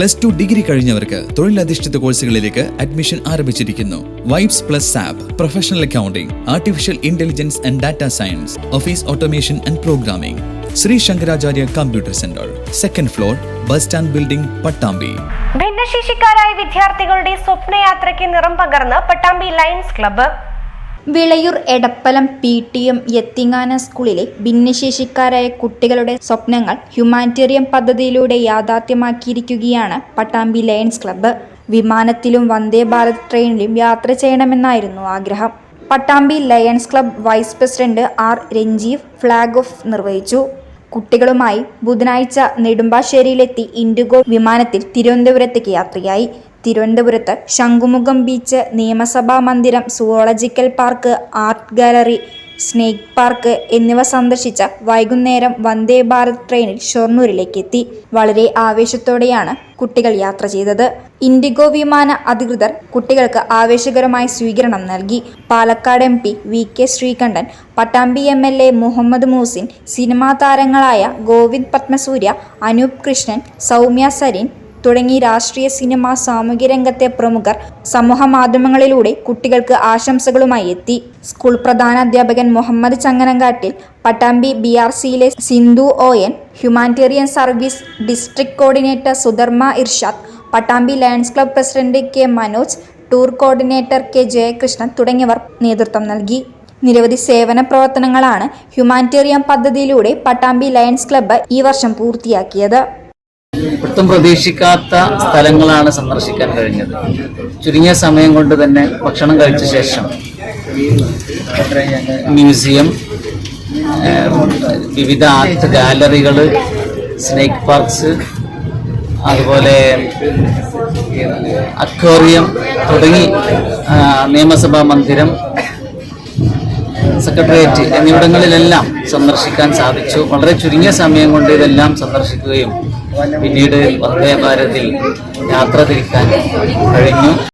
Plus two degree കഴിഞ്ഞവർക്ക് തൊഴിലധിഷ്ഠിത കോഴ്സുകളിലേക്ക് admission ആരംഭിച്ചിരിക്കുന്നു. Vibes plus app professional accounting artificial intelligence and data science office automation and programming Shri Shankaracharya computer centre second floor bus stand building Pattambi. ഭിന്നശേഷിക്കാരായ വിദ്യാർത്ഥികളുടെ സ്വപ്നയാത്രയ്ക്ക് നിറം പകർന്ന് Pattambi Lions club Vilayur Edappalam P T M യത്തിങ്ങാന സ്കൂളിലെ ഭിന്നശേഷിക്കാരായ കുട്ടികളുടെ സ്വപ്നങ്ങൾ ഹ്യൂമാനിറ്റേറിയം പദ്ധതിയിലൂടെ യാഥാർത്ഥ്യമാക്കിയിരിക്കുകയാണ് പട്ടാമ്പി ലയൺസ് ക്ലബ്ബ്. വിമാനത്തിലും വന്ദേ ഭാരത് ട്രെയിനിലും യാത്ര ചെയ്യണമെന്നായിരുന്നു ആഗ്രഹം. Pattambi Lions Club vice president R Ranjeev flag off നിർവഹിച്ചു. കുട്ടികളുമായി ബുധനാഴ്ച നെടുമ്പാശ്ശേരിയിലെത്തി ഇൻഡിഗോ വിമാനത്തിൽ തിരുവനന്തപുരത്തേക്ക് യാത്രയായി. തിരുവനന്തപുരത്ത് ശംഖുമുഖം ബീച്ച് നിയമസഭാ മന്ദിരം zoological park art gallery snake park എന്നിവ സന്ദർശിച്ച വൈകുന്നേരം വന്ദേ ഭാരത് ട്രെയിനിൽ ഷൊർണൂരിലേക്ക് എത്തി വളരെ ആവേശത്തോടെയാണ് കുട്ടികൾ യാത്ര ചെയ്തത്. ഇൻഡിഗോ വിമാന അധികൃതർ കുട്ടികൾക്ക് ആവേശകരമായ സ്വീകരണം നൽകി. Palakkad M P V K Sreekandan Pattambi M L A Muhammed Muhsin cinema താരങ്ങളായ ഗോവിന്ദ് പത്മസൂര്യ അനൂപ് കൃഷ്ണൻ സൗമ്യ സരിൻ തുടങ്ങി രാഷ്ട്രീയ സിനിമ സാമൂഹ്യ രംഗത്തെ പ്രമുഖർ സമൂഹ മാധ്യമങ്ങളിലൂടെ കുട്ടികൾക്ക് ആശംസകളുമായി എത്തി. സ്കൂൾ പ്രധാന അധ്യാപകൻ മുഹമ്മദ് ചങ്ങനങ്കാട്ടിൽ പട്ടാമ്പി ബി ആർ സിയിലെ Sindhu O N humanitarian service district coordinator Sudharma Irshad Pattambi Lions Club president K Manoj tour coordinator K Jayakrishnan തുടങ്ങിയവർ നേതൃത്വം നൽകി. നിരവധി സേവന പ്രവർത്തനങ്ങളാണ് ഹ്യൂമാനിറ്റേറിയൻ പദ്ധതിയിലൂടെ പട്ടാമ്പി ലയൺസ് ക്ലബ്ബ് ഈ വർഷം പൂർത്തിയാക്കിയത്. ഒട്ടും പ്രതീക്ഷിക്കാത്ത സ്ഥലങ്ങളാണ് സന്ദർശിക്കാൻ കഴിഞ്ഞത്. ചുരുങ്ങിയ സമയം കൊണ്ട് തന്നെ ഭക്ഷണം കഴിച്ച ശേഷം മ്യൂസിയം വിവിധ ആർട്ട് ഗാലറികൾ സ്നേക്ക് പാർക്സ് അതുപോലെ അക്വേറിയം തുടങ്ങി നിയമസഭാ മന്ദിരം സെക്രട്ടേറിയറ്റ് എന്നിവിടങ്ങളിലെല്ലാം സന്ദർശിക്കാൻ സാധിച്ചു. വളരെ ചുരുങ്ങിയ സമയം കൊണ്ട് ഇതെല്ലാം സന്ദർശിക്കുകയും പിന്നീട് വന്ദേ ഭാരതിൽ യാത്ര തിരിക്കാൻ കഴിഞ്ഞു.